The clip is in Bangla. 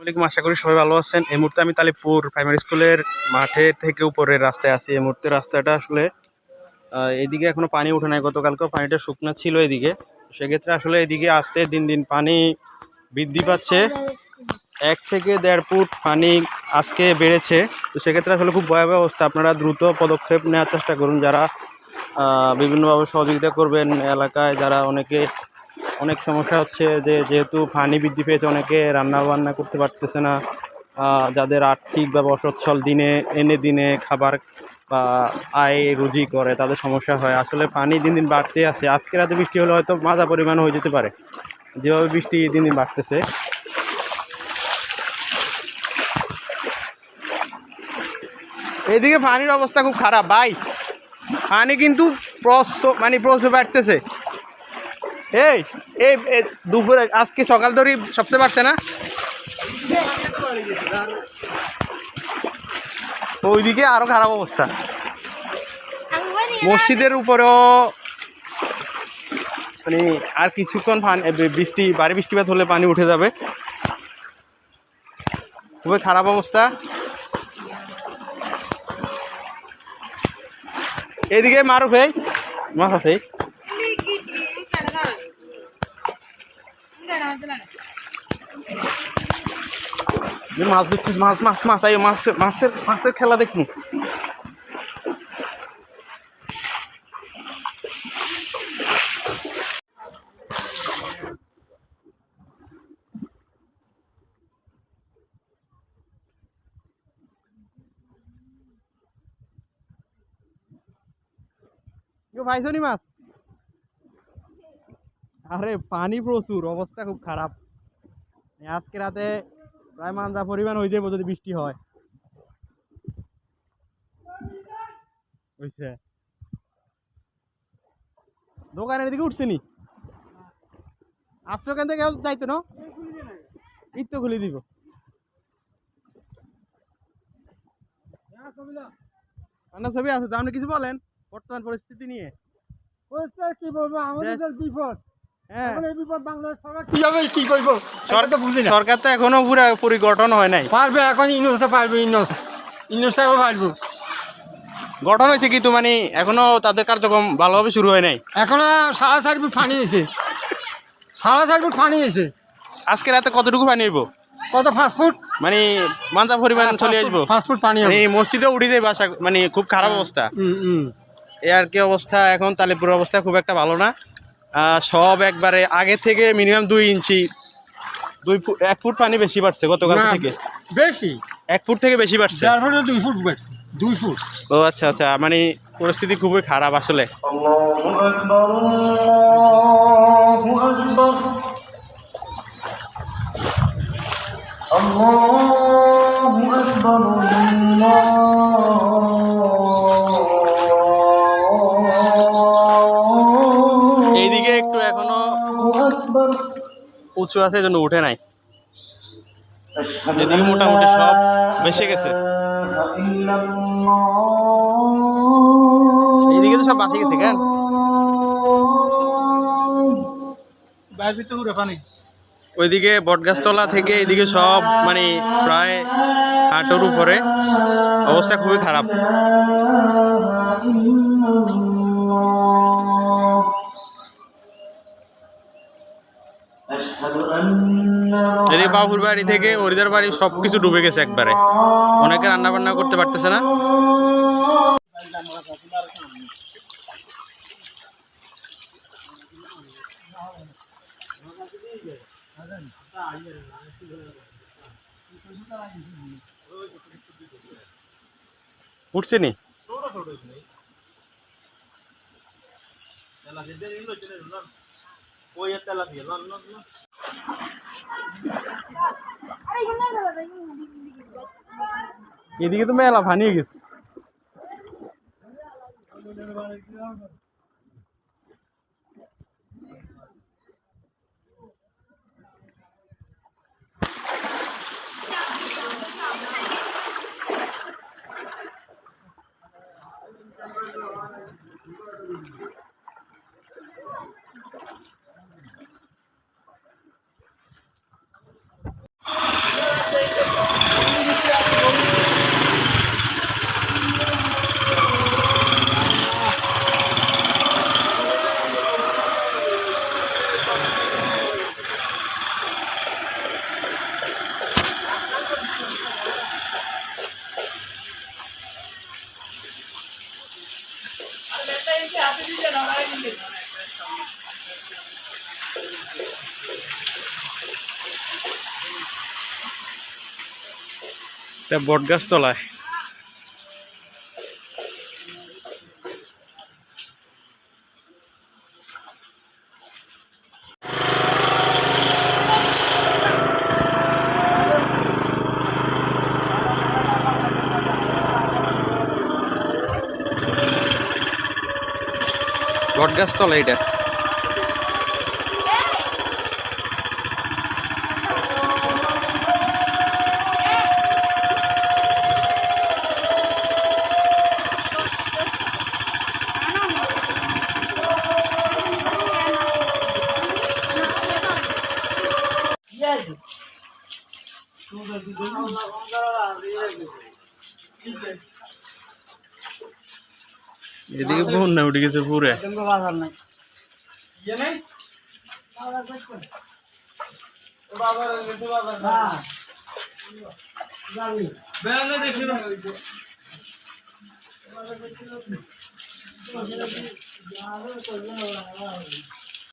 আসসালামাইকুম আশা করি সবাই ভালো আছেন। এই মুহূর্তে আমি তালিপুর প্রাইমারি স্কুলের মাঠে থেকে উপরের রাস্তায় আছি। এই মুহূর্তে রাস্তাটা আসলে এদিকে এখনও পানি উঠে নাই। গতকালকেও পানিটা শুকনা ছিল এদিকে। সেক্ষেত্রে আসলে এদিকে আসতে দিন দিন পানি বৃদ্ধি পাচ্ছে। এক থেকে দেড় ফুট পানি আজকে বেড়েছে। তো সেক্ষেত্রে আসলে খুব ভয়াবহ অবস্থা। আপনারা দ্রুত পদক্ষেপ নেওয়ার চেষ্টা করুন। যারা বিভিন্নভাবে সহযোগিতা করবেন এলাকায়, যারা অনেকে অনেক সমস্যা হচ্ছে যে যেহেতু পানি বৃদ্ধি পেয়েছে, অনেকে রান্না বান্না করতে পারতেছে না যাদের আর্থিক বা অসচ্ছল দিনে, এনে দিনে খাবার বা আয় রুজি করে, তাদের সমস্যা হয়। আসলে পানি দিন দিন বাড়তে আছে। আজকে রাতে বৃষ্টি হলে হয়তো মাজা পরিমাণ হয়ে যেতে পারে। যেভাবে বৃষ্টি দিন দিন বাড়তেছে। এদিকে পানির অবস্থা খুব খারাপ, ভাই। পানি কিন্তু প্রচুর মানে প্রচুর বাড়তেছে। এই এই দুপুরে, আজকে সকাল ধরেই সবচেয়ে বাড়ছে না? ওইদিকে আরও খারাপ অবস্থা। মসজিদের উপরেও মানে আর কিছুক্ষণ বৃষ্টি বাড়ি বৃষ্টিপাত হলে পানি উঠে যাবে। খুবই খারাপ অবস্থা। এদিকে মারুফ, এই, মাছ আছে যে মাছ দেখছিস মাছ মাছ মাছ আই মাছ মাছের মাছের খেলা দেখুন ভাইসনি মাছ আরে পানি প্রচুর অবস্থা খুব খারাপ আজকে রাতে প্রায় মান্দা পরিমাণ হয়ে যাব যদি বৃষ্টি হয়। হইছে দোকানের দিকে উঠছে নি? আসলো কেন থেকে যাইতো না? ঈদ তো খুলে দিব। আপনার ছবি আছে আপনি কিছু বলেন বর্তমান পরিস্থিতি নিয়ে। পরিষ্কার কি বলব আমাদের বিপদ। হ্যাঁ। এখন এই বিপদ বাংলাদেশ সরকার তো এখনও পুরো পরিগঠন হয় নাই। পারবে এখন ইনোসে পারবে ইনোস ইনোসেও পারব। গঠন হয়েছে কিন্তু মানে এখনও তাদের কার্যক্রম ভালোভাবে শুরু হয় নাই। এখন সাড়ে চার ফুট পানি হয়েছে। সাড়ে চার ফুট পানি হয়েছে। আজকে রাতে কতটুকু পানি হইব? কত পাঁচ ফুট? মানে মান্দা পরিমাণ চলে আসব। পাঁচ ফুট পানি মানে হবে মসজিদে উঠে যাবে বাসা মানে খুব খারাপ অবস্থা। হুম, হুম। আর কি অবস্থা এখন তালিপুর অবস্থা খুব একটা ভালো না। সব একবারে আগে থেকে মিনিমাম দুই ইঞ্চি দুই ফুট এক ফুট পানি বেশি বাড়ছে গতকাল থেকে। বেশি। এক ফুট থেকে বেশি বাড়ছে? দুই ফুট বেড়ছে দুই ফুট। ও আচ্ছা আচ্ছা মানে পরিস্থিতি খুবই খারাপ আসলে। উঁচু আছে জন্য উঠে নাই। এদিকে মোটামুটি সব বেসে গেছে। এইদিকে তো সব বাসে গেছে কেন? ওইদিকে বটগাছতলা থেকে এদিকে সব মানে প্রায় হাঁটুর উপরে অবস্থা খুবই খারাপ। এদিকে বাবুর বাড়ি থেকে হরিদার বাড়ি সব কিছু ডুবে গেছে একবারে। অনেকে রান্না বান্না করতে পারতেছে না। উঠছে নি? এদিকে তো মেলা ভানিয়ে গেছে। এটা বটগাছ তলায় বটগাছ তলা এটা। এদিকে বন্যা উঠে গেছে পুরে বাজার নাই